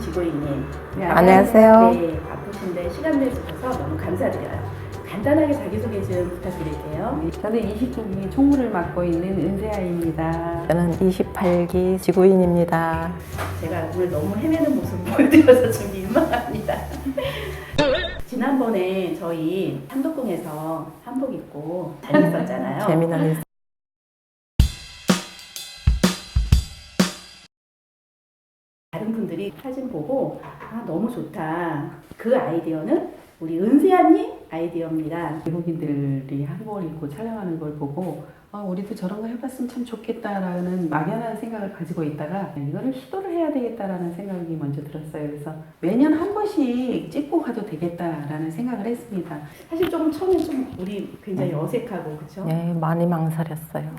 지구인님. 네, 안녕하세요. 네, 바쁘신데 시간 내주셔서 너무 감사드려요. 간단하게 자기소개 좀 부탁드릴게요. 저는 29기 총무를 맡고 있는 은세아입니다. 저는 28기 지구인입니다. 제가 오늘 너무 헤매는 모습 보여드려서 좀 민망합니다. 지난번에 저희 삼덕궁에서 한복 입고 다녔었잖아요. 재미난 일. 다른 분들이 사진 보고 아 너무 좋다. 그 아이디어는 우리 은세아님 아이디어입니다. 외국인들이 한복을 입고 촬영하는 걸 보고 아, 우리도 저런 거 해봤으면 참 좋겠다라는 막연한 생각을 가지고 있다가 이거를 시도를 해야 되겠다라는 생각이 먼저 들었어요. 그래서 매년 한 번씩 찍고 가도 되겠다라는 생각을 했습니다. 사실 조금 처음에 좀 우리 굉장히 어색하고 그렇죠? 네, 많이 망설였어요.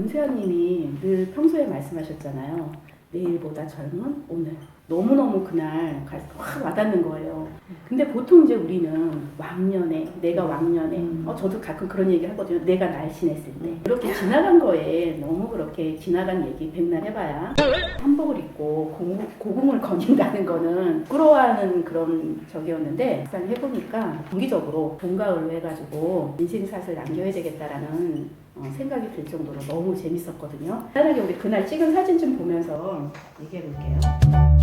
은세아님이 늘 평소에 말씀하셨잖아요. 내일보다 젊은 오늘. 너무너무 그날 가- 확 와닿는 거예요. 근데 보통 이제 우리는 왕년에, 내가 왕년에, 음. 어, 저도 가끔 그런 얘기 하거든요. 내가 날씬했을 때. 그렇게 지나간 거에 너무 그렇게 지나간 얘기 백날 해봐야 한복을 입고 고, 고궁을 거닌다는 거는 부러워하는 그런 적이었는데 막상 해보니까 정기적으로 본가을로 해가지고 인생샷을 남겨야 되겠다라는 어, 생각이 들 정도로 너무 재밌었거든요. 간단하게 우리 그날 찍은 사진 좀 보면서 얘기해 볼게요.